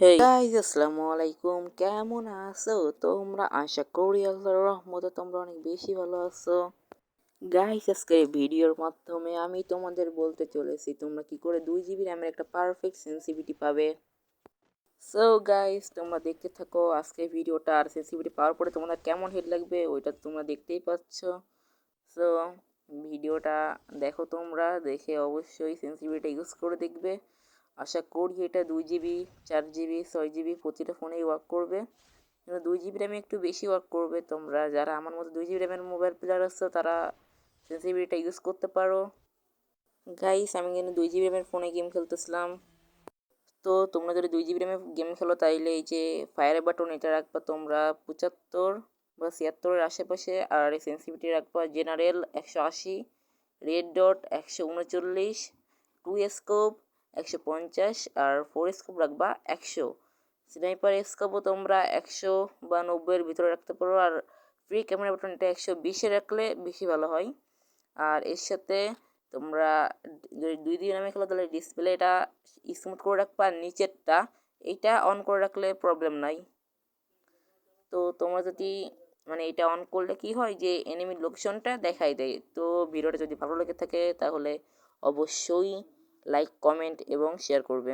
Guys আসসালামু আলাইকুম কেমন আছো? তোমরা আশা করি আল্লাহর তোমরা অনেক বেশি ভালো আছো। গাইজ আজকে ভিডিওর মাধ্যমে আমি তোমাদের বলতে চলেছি, তোমরা কি করে দুই জিবি র্যামের একটা পারফেক্ট সেন্সিভিটি পাবে। সো গাইজ তোমরা দেখতে থাকো আজকে ভিডিওটা, আর সেন্সিভিটি পাওয়ার পরে তোমাদের কেমন হেড লাগবে, ওইটা তোমরা দেখতেই পাচ্ছ। সো ভিডিওটা দেখো তোমরা, দেখে অবশ্যই সেন্সিভিটিটা ইউজ করে দেখবে। আশা করি এটা দুই জিবি চার জিবি ছয় জিবি প্রতিটা ফোনেই ওয়ার্ক করবে। দুই জিবি র্যামে একটু বেশি ওয়ার্ক করবে তোমরা। যারা আমার মতো দুই জিবি র্যামের মোবাইল প্লেয়ার আসছো তারা সেন্সিভিটিটা ইউজ করতে পারো। গাইস আমি কিন্তু দুই জিবি র্যামের ফোনে গেম খেলতেছিলাম। তো তোমরা যদি দুই জিবি র্যামে গেম খেলো, তাইলে এই যে ফায়ার বাটন এটা রাখবা তোমরা পঁচাত্তর বা ছিয়াত্তরের আশেপাশে। আর এই সেন্সিভিটি রাখবা জেনারেল একশো আশি রেড ডট একশো উনচল্লিশ টু স্কোপ একশো পঞ্চাশ আর ফোর স্কোপ রাখবা একশো। স্নাইপার স্কোপও তোমরা একশো বা নব্বইয়ের ভিতরে রাখতে পারো আর ফ্রি ক্যামেরা বাটন এটা একশো বিশে রাখলে বেশি ভালো হয়। আর এর সাথে তোমরা যদি দুই দিন আমি খেলো তাহলে ডিসপ্লেটা স্মুথ করে রাখবা আর নিচেরটা এইটা অন করে রাখলে প্রবলেম নাই। তো তোমরা যদি মানে এটা অন করলে কি হয় যে এনিমির লোকেশনটা দেখাই দেয়। তো ভিডিওটা যদি ভালো লেগে থাকে তাহলে অবশ্যই লাইক কমেন্ট এবং শেয়ার করবে।